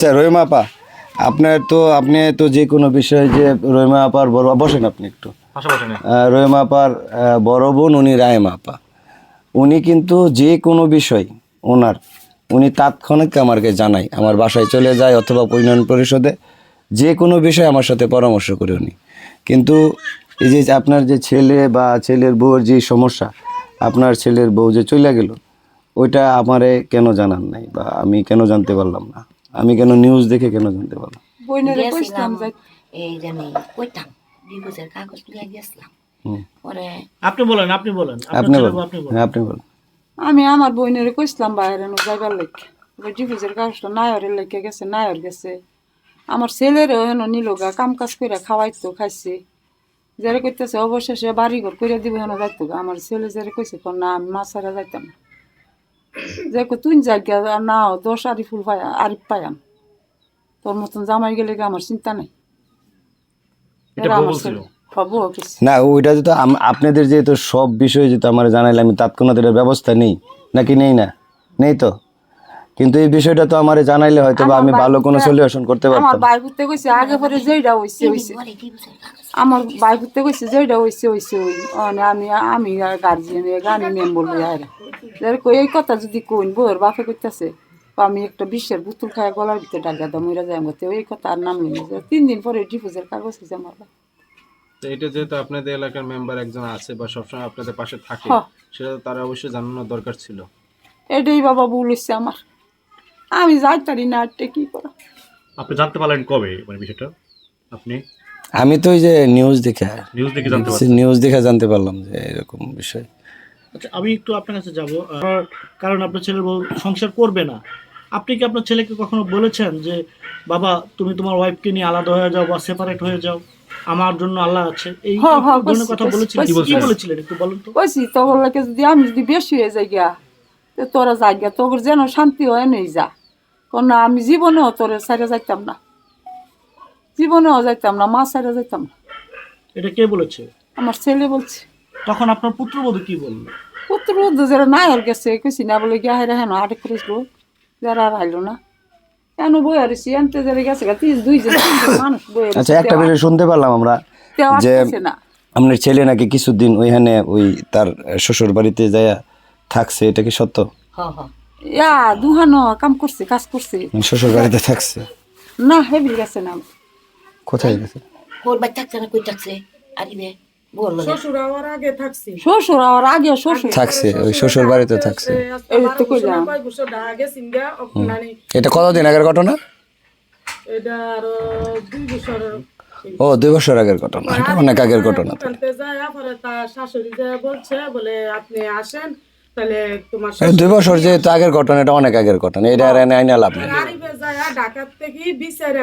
আচ্ছা রহিমা আপা আপনার তো আপনি তো যে কোনো বিষয়ে যে রহিমা আপার বড় বসেন আপনি একটু। নেই রহিমা আপার বড় বোন উনি রায়মা আপা। উনি কিন্তু যে কোনো বিষয় ওনার উনি তাৎক্ষণিক আমাকে জানায় আমার বাসায় চলে যায় অথবা উন্নয়ন পরিষদে যে কোনো বিষয়ে আমার সাথে পরামর্শ করে উনি। কিন্তু এই যে আপনার যে ছেলে বা ছেলের বউয়ের যে সমস্যা আপনার ছেলের বউ যে চলে গেল ওইটা আমারে কেন জানান নাই বা আমি কেন জানতে পারলাম না? আমি কেন নিউজ দেখে কেন জানতে পারলাম? বইনেরে কইতাম যাই। এই যে আমি কইতাম কাগজ লিয়ে গেছিলাম পরে আপনি বলেন আপনি বলেন আপনি বলেন। হ্যাঁ আপনি বলেন। আমি আমার বইনেরে কইছিলাম বাইরে নো যাইবার লেগে ওই ডিফিউজের কাগজটা নায়রের লেগে গেছে নায়র গেছে। আমার ছেলেরও হেন নিলগা কাম কাজ করে খাওয়াইতো খাইছে। যারা কইতেছে অবশেষে বাড়ি ঘর করে দিব হেন যাইতো গা। আমার ছেলে যারা কইছে না আমি মাছ ছাড়া যাইতাম না। যে তুই জায়গা না দশ আরি ফুল পাই আরিফ পাইয়াম তোর মতন জামাই গেলে গা আমার চিন্তা নাই। না ওইটা যেহেতু আপনাদের যেহেতু সব বিষয়ে যেহেতু আমার জানাইলে আমি তাৎক্ষণিক এটার ব্যবস্থা নেই। নাকি নেই না? নেই তো? কিন্তু এই বিষয়টা তো আমার জানাইলে হয়তো বা আমি ভালো কোনো সলিউশন করতে পারতাম। আমার ভাই বুঝতে কইছে আগে পরে যেইটা হইছে হইছে। আমার ভাই বুঝতে কইছে যেইটা হইছে হইছে ওই। মানে আমি আমি গার্জিয়ান গানি মেম্বর লই আইরা। যার কই এই কথা যদি কইন বউর বাপে কইতাছে আমি একটা বিশ্বের বুতুল খায় গলার ভিতরে ডাকা দাম মইরা যাই মতে ওই কথা আর নাম লই তিন দিন পরে ডিফুজের কাগজ হইছে আমার। তো এটা যেহেতু আপনাদের এলাকার মেম্বার একজন আছে বা সবসময় আপনাদের পাশে থাকে। সেটা তারা অবশ্যই জানানোর দরকার ছিল। এটাই বাবা ভুল হইছে আমার। আমি যাইতারি না আটটে কি করা। আপনি জানতে পারলেন কবে মানে বিষয়টা? আপনি? আমি তো ওই যে নিউজ দেখে নিউজ দেখে জানতে পারলেন নিউজ দেখে জানতে পারলাম যে এরকম বিষয়। আচ্ছা আমি একটু আপনার কাছে যাব। কারণ আপনার ছেলের বউ সংসার করবে না। আপনি কি আপনার ছেলেকে কখনো বলেছেন যে বাবা তুমি তোমার ওয়াইফকে নিয়ে আলাদা হয়ে যাও বা সেপারেট হয়ে যাও? আমার জন্য আল্লাহ আছে। এই হ্যাঁ, হ্যাঁ, ধরনের কথা বলছি, বলেছিলেন। কি বলেছিলেন? একটু বলুন তো। কইছি তোর লাগে যদি আমি যদি বেশি হয়ে যাই গিয়া তো তোরা যাই গিয়া তোর যেন শান্তি হয় নেই যা। না আমি জীবনেও তোর সাইডে যাইতাম না। জীবনেও যাইতাম না মা সাইডে যাইতাম না। এটা কে বলেছে? আমার ছেলে বলছে। তখন আপনার পুত্রবধূ কি বলল? পুত্র বুদ্ধ যারা নায়র গেছে কইছি না বলে গিয়া হেরা হেন আটেক করেছিল যারা আর আইলো না। কেন বই আর আনতে যারা গেছে গা তিন দুইজন তিনজন মানুষ বই আচ্ছা একটা বিষয় শুনতে পারলাম আমরা যে আপনার ছেলে নাকি কিছুদিন ওইখানে ওই তার শ্বশুর বাড়িতে যায় থাকছে এটা কি সত্য? হ হ ইয়া দুহানো কাম করছে কাজ করছে। মানে শ্বশুর বাড়িতে থাকছে? না হেবি গেছে না। কোথায় গেছে? হোর বাচ্চা থাকছে না কই থাকছে? আরিবে বল শ্বশুর আর আগে শ্বশুর থাকছে ওই শ্বশুর বাড়িতে থাকছে। এই তো কইলাম। এটা কতদিন আগের ঘটনা? ও দুই বছর আগের ঘটনা। এটা অনেক আগের ঘটনা তো। শাশুড়ি যে বলছে বলে আপনি আসেন তাহলে তোমার দুই বছর যেহেতু আগের ঘটনা এটা অনেক আগের ঘটনা এটা আর এনে আইনা লাভ নেই। ঢাকার থেকে বিচারে